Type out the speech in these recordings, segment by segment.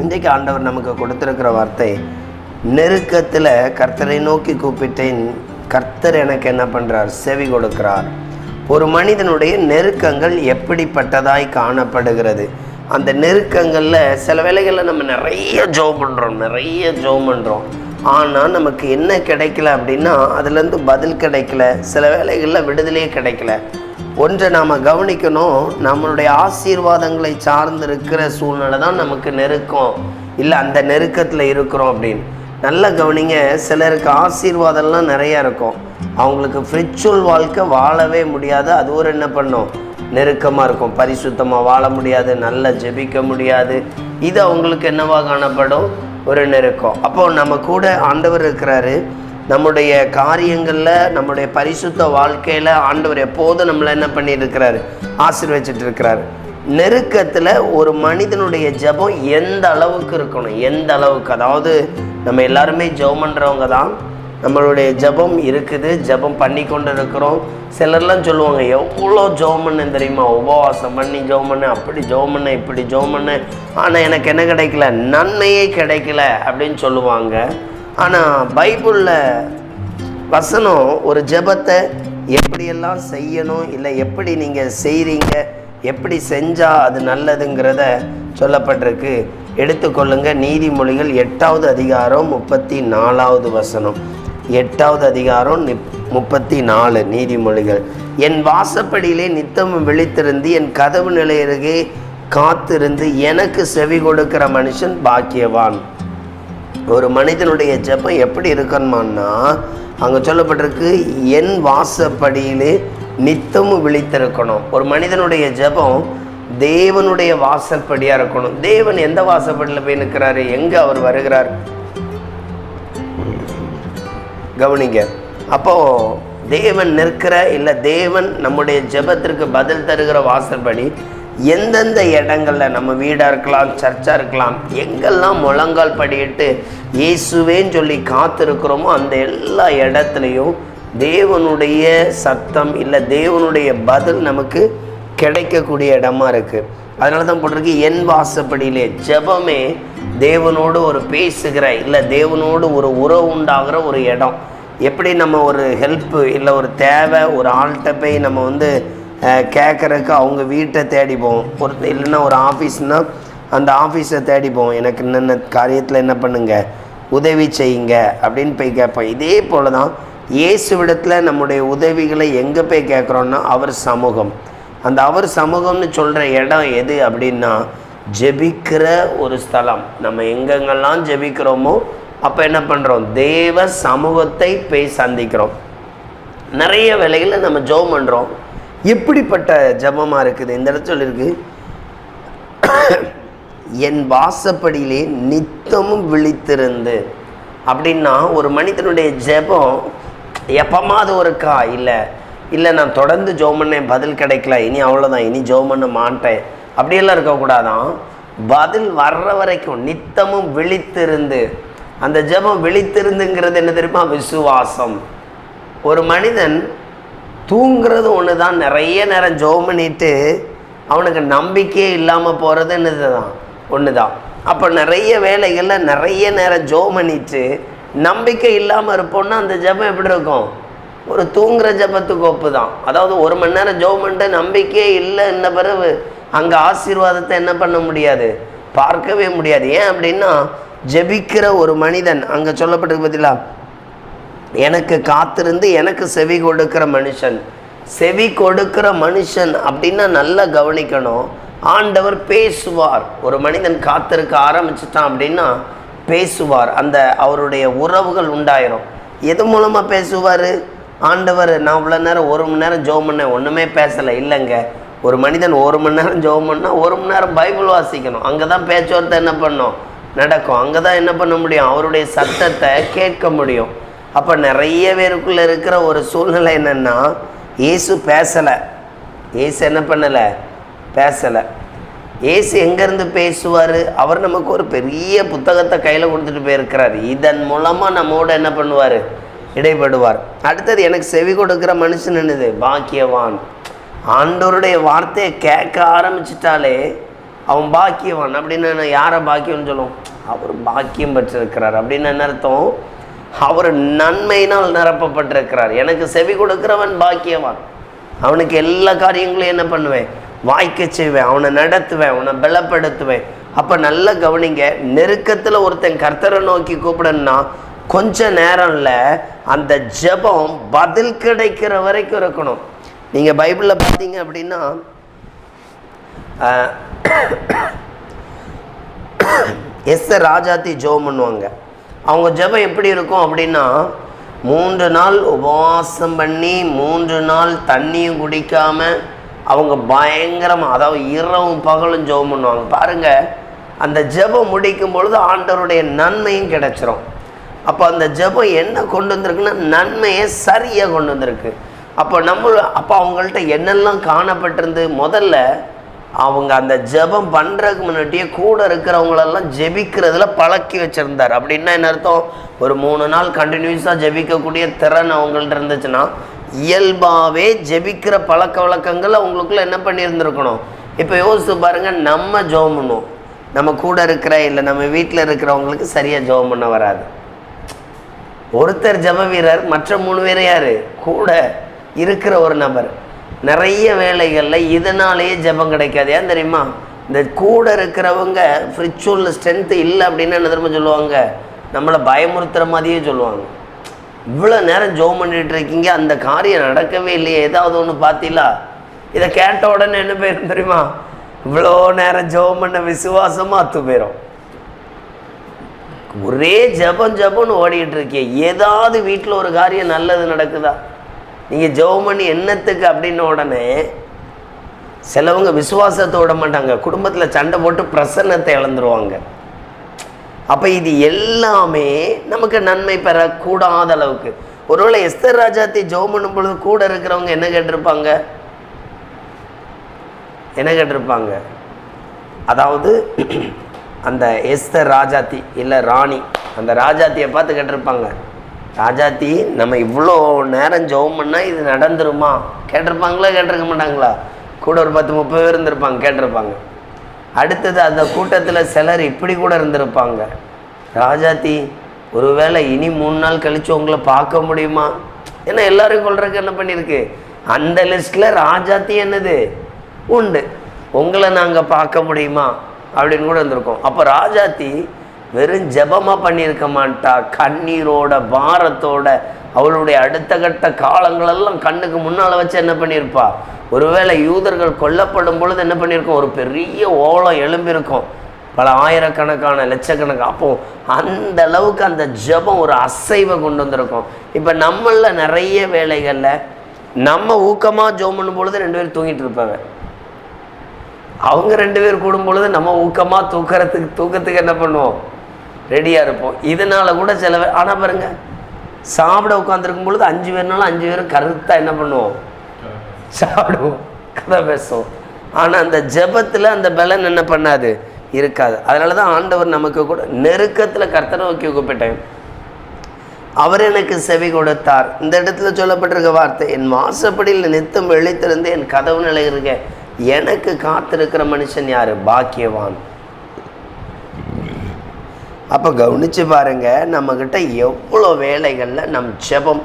இன்றைக்கு ஆண்டவர் நமக்கு கொடுத்துருக்கிற வார்த்தை நெருக்கத்தில் கர்த்தரை நோக்கி கூப்பிட்டேன். கர்த்தர் எனக்கு என்ன பண்ணுறார் செவி கொடுக்கிறார். ஒரு மனிதனுடைய நெருக்கங்கள் எப்படிப்பட்டதாய் காணப்படுகிறது? அந்த நெருக்கங்களில் சில வேலைகளில் நம்ம நிறைய ஜோ பண்ணுறோம் நிறைய ஜோ பண்ணுறோம் ஆனால் நமக்கு என்ன கிடைக்கல அப்படின்னா அதுலேருந்து பதில் கிடைக்கல. சில வேளைகளில் விடுதலையே கிடைக்கல. ஒன்றை நாம் கவனிக்கணும். நம்மளுடைய ஆசீர்வாதங்களை சார்ந்து இருக்கிற சூழ்நிலை தான் நமக்கு நெருக்கம். இல்லை அந்த நெருக்கத்தில் இருக்கிறோம் அப்படின்னு. நல்லா கவனிங்க சிலருக்கு ஆசீர்வாதம்லாம் நிறையா இருக்கும். அவங்களுக்கு ஃப்ரிச்சுவல் வாழ்க்கை வாழவே முடியாது. அது ஒரு என்ன பண்ணும்? நெருக்கமாக இருக்கும். பரிசுத்தமாக வாழ முடியாது நல்லா ஜெபிக்க முடியாது. இது அவங்களுக்கு என்னவாக காணப்படும்? ஒரு நெருக்கம். அப்போ நம்ம கூட ஆண்டவர் இருக்கிறாரு. நம்முடைய காரியங்களில் நம்முடைய பரிசுத்த வாழ்க்கையில் ஆண்டவர் எப்போதும் நம்மளை என்ன பண்ணியிருக்கிறாரு? ஆசீர்வச்சிட்டு இருக்கிறாரு நெருக்கத்தில் ஒரு மனிதனுடைய ஜெபம் எந்த அளவுக்கு இருக்கணும்? எந்த அளவுக்கு? அதாவது நம்ம எல்லாருமே ஜெபம் பண்ணுறவங்க தான். நம்மளுடைய ஜெபம் இருக்குது ஜெபம் பண்ணி கொண்டு இருக்கிறோம் சிலர்லாம் சொல்லுவாங்க எவ்வளோ ஜெபம் பண்ண தெரியுமா? உபவாசம் பண்ணி ஜெபம் பண்ண அப்படி ஜெபம் பண்ண இப்படி ஜெபம் பண்ண ஆனால் எனக்கு என்ன கிடைக்கல? நன்மையே கிடைக்கல. அப்படின்னு சொல்லுவாங்க. ஆனால் பைபிளில் வசனம் ஒரு ஜெபத்தை எப்படியெல்லாம் செய்யணும் இல்லை எப்படி நீங்கள் செய்கிறீங்க எப்படி செஞ்சால் அது நல்லதுங்கிறத சொல்லப்பட்டிருக்கு. எடுத்துக்கொள்ளுங்க நீதிமொழிகள் எட்டாவது அதிகாரம் முப்பத்தி நாலாவது வசனம். எட்டாவது அதிகாரம் நிப் முப்பத்தி நாலு நீதிமொழிகள். என் வாசப்படியிலே நித்தமும் விழித்திருந்து என் கதவு நிலையருகே காத்திருந்து எனக்கு செவி கொடுக்கிற மனுஷன் பாக்கியவான். ஒரு மனிதனுடைய ஜெபம் எப்படி இருக்கணுமான்னா அங்கே சொல்லப்பட்டிருக்கு என் வாசப்படியிலே நித்தமும் விழித்திருக்கணும். ஒரு மனிதனுடைய ஜெபம் தேவனுடைய வாசற்படியாக இருக்கணும். தேவன் எந்த வாசப்படியில் போய் நிற்கிறாரு எங்கே அவர் வருகிறார்? கவனிங்க. அப்போ தேவன் நிற்கிற இல்லை தேவன் நம்முடைய ஜெபத்திற்கு பதில் தருகிற வாசற்படி எந்தெந்த இடங்களில் நம்ம வீடாக இருக்கலாம் சர்ச்சாக இருக்கலாம் எங்கெல்லாம் முழங்கால் படியிட்டு இயேசுவேன்னு சொல்லி காத்திருக்கிறோமோ அந்த எல்லா இடத்துலையும் தேவனுடைய சத்தம் இல்லை தேவனுடைய பதில் நமக்கு கிடைக்கக்கூடிய இடமா இருக்குது அதனால தான் போட்டிருக்கு என் வாசப்படியிலே ஜெபமே தேவனோடு ஒரு பேசுகிற இல்லை தேவனோடு ஒரு உறவு உண்டாகிற ஒரு இடம். எப்படி நம்ம ஒரு ஹெல்ப்பு இல்லை ஒரு தேவை ஒரு ஆள்கிட்ட போய் நம்ம வந்து கேட்குறக்கு அவங்க வீட்டை தேடி போவோம். ஒரு இல்லைன்னா ஒரு ஆஃபீஸ்னால் அந்த ஆஃபீஸை தேடி போவோம். எனக்கு என்னென்ன காரியத்தில் என்ன பண்ணுங்க? உதவி செய்யுங்க அப்படின்னு போய் கேட்போம். இதே போல தான் இயேசுவிடத்தில் நம்முடைய உதவிகளை எங்கே போய் கேட்குறோன்னா அவர் சமூகம். அந்த அவர் சமூகம்னு சொல்கிற இடம் எது அப்படின்னா ஜெபிக்கிற ஒரு ஸ்தலம். நம்ம எங்கெங்கெல்லாம் ஜெபிக்கிறோமோ அப்போ என்ன பண்ணுறோம் தேவ சமூகத்தை போய் சந்திக்கிறோம். நிறைய வேலைகளில் நம்ம ஜெபம் பண்ணுறோம் எப்படிப்பட்ட ஜெபமாக இருக்குது? இந்த இடத்துல இருக்கு என் வாசப்படியிலே நித்தமும் விழித்திருந்து. அப்படின்னா ஒரு மனிதனுடைய ஜெபம் எப்பமாவது ஒருக்கா இல்லை இல்லை நான் தொடர்ந்து ஜெபம் பண்ணேன் பதில் கிடைக்கல இனி அவ்வளோதான் இனி ஜெபம் பண்ண மாட்டேன். அப்படியெல்லாம் இருக்கக்கூடாதான். பதில் வர்ற வரைக்கும் நித்தமும் விழித்திருந்து. அந்த ஜெபம் விழித்திருந்துங்கிறது என்ன தெரியுமா? விசுவாசம். ஒரு மனிதன் தூங்குறது ஒன்று தான் நிறைய நேரம் ஜோம் பண்ணிட்டு அவனுக்கு நம்பிக்கையே இல்லாமல் போகிறது என்னது தான் ஒன்று தான் அப்போ நிறைய வேலைகளில் நிறைய நேரம் ஜோம் பண்ணிட்டு நம்பிக்கை இல்லாமல் இருப்போம்னா அந்த ஜெபம் எப்படி இருக்கும்? ஒரு தூங்குற ஜபத்துக்கு ஒப்பு தான் அதாவது ஒரு மணி நேரம் ஜோம் பண்ணிட்டு நம்பிக்கையே இல்லை என்ன பிறகு அங்கே ஆசீர்வாதத்தை என்ன பண்ண முடியாது? பார்க்கவே முடியாது. ஏன் அப்படின்னா ஜெபிக்கிற ஒரு மனிதன் அங்கே சொல்லப்பட்டிருக்கு பார்த்தீங்களா எனக்கு காத்திருந்து எனக்கு செவி கொடுக்கிற மனுஷன். செவி கொடுக்கிற மனுஷன் அப்படின்னா நல்லா கவனிக்கணும். ஆண்டவர் பேசுவார். ஒரு மனிதன் காத்திருக்க ஆரம்பிச்சிட்டான் அப்படின்னா பேசுவார். அந்த அவருடைய உறவுகள் உண்டாயிரும். எது மூலமாக பேசுவார்? ஆண்டவர் நான் இவ்வளோ நேரம் ஒரு மணி நேரம் ஜோம் பண்ணேன். ஒன்றுமே பேசலை. இல்லைங்க. ஒரு மனிதன் ஒரு மணி நேரம் ஜோம் பண்ணால் ஒரு மணி நேரம் பைபிள் வாசிக்கணும். அங்கே தான் பேச்சுவார்த்தை என்ன பண்ணும்? நடக்கும். அங்கே தான் என்ன பண்ண முடியும்? அவருடைய சத்தத்தை கேட்க முடியும். அப்போ நிறைய பேருக்குள்ளே இருக்கிற ஒரு சூழ்நிலை என்னென்னா இயேசு பேசலை. இயேசு என்ன பண்ணலை? பேசலை. இயேசு எங்கேருந்து பேசுவார்? அவர் நமக்கு ஒரு பெரிய புத்தகத்தை கையில் கொடுத்துட்டு போயிருக்கிறார். இதன் மூலமாக நம்மோட என்ன பண்ணுவார்? இடைப்படுவார் அடுத்தது எனக்கு செவி கொடுக்குற மனுஷன் என்னது? பாக்கியவான். ஆண்டோருடைய வார்த்தையை கேட்க ஆரம்பிச்சிட்டாலே அவன் பாக்கியவான். அப்படின்னு யாரை பாக்கியம்னு சொல்லுவோம்? அவர் பாக்கியம் பெற்றிருக்கிறார். அப்படின்னு என்ன அர்த்தம்? அவர் நன்மையினால் நிரப்பப்பட்டிருக்கிறார். எனக்கு செவி கொடுக்கிறவன் பாக்கியவான். அவனுக்கு எல்லா காரியங்களையும் என்ன பண்ணுவேன்? வாய்க்க செய்வேன். அவனை நடத்துவேன். அவனை பலப்படுத்துவேன். அப்போ நல்லா கவனிங்க நெருக்கத்தில் ஒருத்தன் கர்த்தரை நோக்கி கூப்பிடணும்னா கொஞ்ச நேரம்ல அந்த ஜெபம் பதில் கிடைக்கிற வரைக்கும் இருக்கணும். நீங்கள் பைபிளில் பார்த்தீங்க அப்படின்னா எஸ் ராஜாத்தி ஜோம் பண்ணுவாங்க. அவங்க ஜெபம் எப்படி இருக்கும் அப்படின்னா மூன்று நாள் உபவாசம் பண்ணி மூன்று நாள் தண்ணியும் குடிக்காம அவங்க பயங்கரமாக அதாவது இரவும் பகலும் ஜெபம் பண்ணுவாங்க. பாருங்க அந்த ஜெபம் முடிக்கும் பொழுது ஆண்டவருடைய நன்மையும் கிடைச்சிரும். அப்போ அந்த ஜெபம் என்ன கொண்டு வந்திருக்குன்னா நன்மையை சரியாக கொண்டு வந்திருக்கு. அப்போ நம்ம அப்போ அவங்கள்ட்ட என்னெல்லாம் காணப்பட்டிருந்து முதல்ல அவங்க அந்த ஜெபம் பண்ணுறதுக்கு முன்னாடியே கூட இருக்கிறவங்களெல்லாம் ஜெபிக்கிறதுல பழக்கி வச்சுருந்தார். அப்படின்னா என்ன அர்த்தம்? ஒரு மூணு நாள் கண்டினியூஸாக ஜெபிக்கக்கூடிய திறன் அவங்கள்ட்ட இருந்துச்சுன்னா இயல்பாகவே ஜெபிக்கிற பழக்க வழக்கங்கள் அவங்களுக்குள்ள என்ன பண்ணியிருந்துருக்கணும்? இப்போ யோசிச்சு பாருங்கள் நம்ம ஜெபம் பண்ணுவோம். நம்ம கூட இருக்கிற இல்லை நம்ம வீட்டில் இருக்கிறவங்களுக்கு சரியாக ஜெபம் பண்ண வராது. ஒருத்தர் ஜெப வீரர் மற்ற மூணு பேர் யார்? கூட இருக்கிற ஒரு நபர். நிறைய வேலைகளில் இதனாலேயே ஜெபம் கிடைக்காது. ஏன் தெரியுமா? இந்த கூட இருக்கிறவங்க ஃப்ரிச்சுவல் ஸ்ட்ரென்த்து இல்லை அப்படின்னு என்ன திரும்ப சொல்லுவாங்க? நம்மளை பயமுறுத்துகிற மாதிரியே சொல்லுவாங்க. இவ்வளோ நேரம் ஜோம் பண்ணிகிட்டு இருக்கீங்க அந்த காரியம் நடக்கவே இல்லையே. ஏதாவது ஒன்று பார்த்தீங்களா? இதை கேட்ட உடனே என்ன போயிரும் தெரியுமா? இவ்வளோ நேரம் ஜோம் பண்ண விசுவாசமாக அத்து போயிடும் ஒரே ஜெபம் ஜெபம்னு ஓடிட்டு இருக்கே. ஏதாவது வீட்டில் ஒரு காரியம் நல்லது நடக்குதா? நீங்கள் ஜெபம் பண்ணி என்னத்துக்கு அப்படின்ன உடனே சிலவங்க விசுவாசத்தை விட மாட்டாங்க. குடும்பத்தில் சண்டை போட்டு பிரசன்னத்தை இழந்துருவாங்க. அப்போ இது எல்லாமே நமக்கு நன்மை பெறக்கூடாத அளவுக்கு. ஒருவேளை எஸ்தர் ராஜாத்தி ஜெபம் பண்ணும் பொழுது கூட இருக்கிறவங்க என்ன கேட்டிருப்பாங்க? என்ன கேட்டிருப்பாங்க? அதாவது அந்த எஸ்தர் ராஜாத்தி இல்லை ராணி அந்த ராஜாத்தியை பார்த்து கேட்டிருப்பாங்க. ராஜாத்தி நம்ம இவ்வளோ நேரம் ஜெபம் பண்ணால் இது நடந்துருமா? கேட்டிருப்பாங்களா கேட்டிருக்க மாட்டாங்களா? கூட ஒரு பத்து முப்பது பேர் இருந்திருப்பாங்க கேட்டிருப்பாங்க. அடுத்தது அந்த கூட்டத்தில் சிலர் இப்படி கூட இருந்திருப்பாங்க. ராஜாத்தி ஒருவேளை இனி மூணு நாள் கழித்து உங்களை பார்க்க முடியுமா? ஏன்னா எல்லோரும் கொள்றதுக்கு என்ன பண்ணியிருக்கு? அந்த லிஸ்ட்டில் ராஜாத்தி என்னது? உண்டு. உங்களை நாங்கள் பார்க்க முடியுமா? அப்படின்னு கூட இருந்திருக்கோம். அப்போ ராஜாத்தி வெறும் ஜெபமாக பண்ணியிருக்க மாட்டா. கண்ணீரோட பாரத்தோட அவளுடைய அடுத்த கட்ட காலங்களெல்லாம் கண்ணுக்கு முன்னால் வச்சு என்ன பண்ணியிருப்பா? ஒருவேளை யூதர்கள் கொல்லப்படும் பொழுது என்ன பண்ணியிருக்கோம்? ஒரு பெரிய ஓலம் எழும்பியிருக்கும். பல ஆயிரக்கணக்கான லட்சக்கணக்கான. அப்போ அந்த அளவுக்கு அந்த ஜெபம் ஒரு அசைவை கொண்டு வந்திருக்கும். இப்போ நம்மள நிறைய வேலைகளில் நம்ம ஊக்கமாக ஜோம் பண்ணும் பொழுது ரெண்டு பேரும் தூங்கிட்டு இருப்பாங்க. அவங்க ரெண்டு பேர் கூடும் பொழுது நம்ம ஊக்கமாக தூக்கிறதுக்கு தூக்கத்துக்கு என்ன பண்ணுவோம்? ரெடியாக இருப்போம். இதனால் கூட சில பேர் ஆனால் பாருங்க சாப்பிட உட்காந்துருக்கும் பொழுது அஞ்சு பேர்னாலும் அஞ்சு பேரும் கருத்தாக என்ன பண்ணுவோம்? சாப்பிடுவோம். கதை பேசுவோம். ஆனால் அந்த ஜெபத்தில் அந்த பலன் என்ன பண்ணாது? இருக்காது. அதனால தான் ஆண்டவர் நமக்கு கூட நெருக்கத்தில் கர்த்தனை நோக்கி கூப்பிட்டேன். அவர் எனக்கு செவி கொடுத்தார். இந்த இடத்துல சொல்லப்பட்டிருக்க வார்த்தை என் மாசப்படியில் நித்தம் எழுத்திருந்து என் கதவு நிலை இருக்க எனக்கு காத்திருக்கிற மனுஷன் யார்? பாக்கியவான். அப்போ கவனிச்சு பாருங்க நம்மக்கிட்ட எவ்வளோ வேலைகளில் நம் ஜெபம்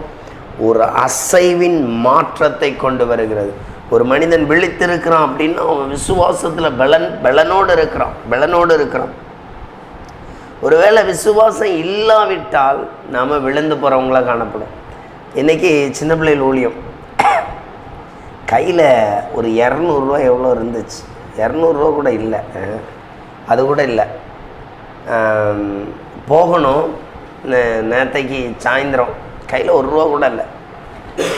ஒரு அசைவின் மாற்றத்தை கொண்டு வருகிறது. ஒரு மனிதன் விழித்திருக்கிறான் அப்படின்னா அவன் விசுவாசத்தில் பலன் பலனோடு இருக்கிறான் பலனோடு இருக்கிறான். ஒருவேளை விசுவாசம் இல்லாவிட்டால் நாம் விழுந்து போகிறவங்கள காணப்படும். இன்றைக்கி சின்ன பிள்ளைகள் ஊழியம். கையில் ஒரு இரநூறுவா எவ்வளோ இருந்துச்சு? இரநூறுவா கூட இல்லை. அது கூட இல்லை. போகணும். நே- சாயந்தரம். கையில் ஒரு ரூபா கூட இல்லை.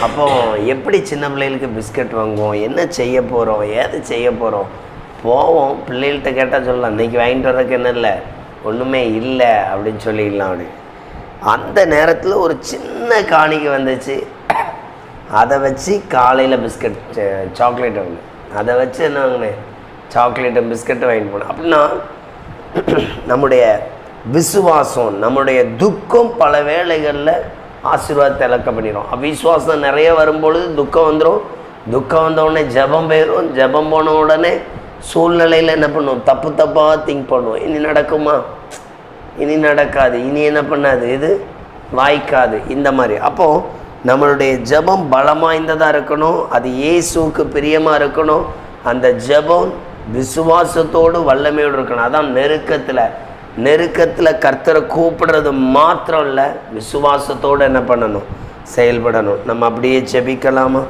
அப்போ எப்படி சின்ன பிள்ளைகளுக்கு பிஸ்கட் வாங்குவோம்? என்ன செய்ய போகிறோம் ஏது செய்ய போகிறோம் போவோம். பிள்ளைகள்கிட்ட கேட்டால் சொல்லலாம். இன்றைக்கி வாங்கிட்டு வர்றதுக்கு என்ன இல்லை? ஒன்றுமே இல்லை. அப்படின்னு சொல்லிடலாம் அப்படி. அந்த நேரத்தில் ஒரு சின்ன காணிக்கை வந்துச்சு. அதை வச்சு காலையில் பிஸ்கட் சாக்லேட் வாங்கினேன். அதை வச்சு என்ன வாங்கினேன்? சாக்லேட்டும் பிஸ்கட்டும் வாங்கிட்டு போனேன். அப்படின்னா நம்முடைய விசுவாசம் நம்முடைய துக்கம் பல வேளைகளில் ஆசீர்வாதத்தை இழக்க பண்ணிடும் அவிஸ்வாசம் நிறைய வரும்பொழுது துக்கம் வந்துடும் துக்கம் வந்த உடனே ஜெபம் போயிடும் ஜெபம் போன உடனே சூழ்நிலையில் என்ன பண்ணுவோம்? தப்பு தப்பாக திங்க் பண்ணுவோம். இனி நடக்குமா? இனி நடக்காது. இனி என்ன பண்ணாது? இது வாய்க்காது. இந்த மாதிரி. அப்போது நம்மளுடைய ஜெபம் பலமாய்ந்ததாக இருக்கணும்? அது ஏசுவுக்கு பிரியமாக இருக்கணும்? அந்த ஜெபம் விசுவாசத்தோடு வல்லமையோடு இருக்கணும். அதான் நெருக்கத்தில். நெருக்கத்தில் கர்த்தரை கூப்பிடுறது மாத்திரம் இல்லை விசுவாசத்தோடு என்ன பண்ணணும்? செயல்படணும். நம்ம அப்படியே ஜெபிக்கலாமா?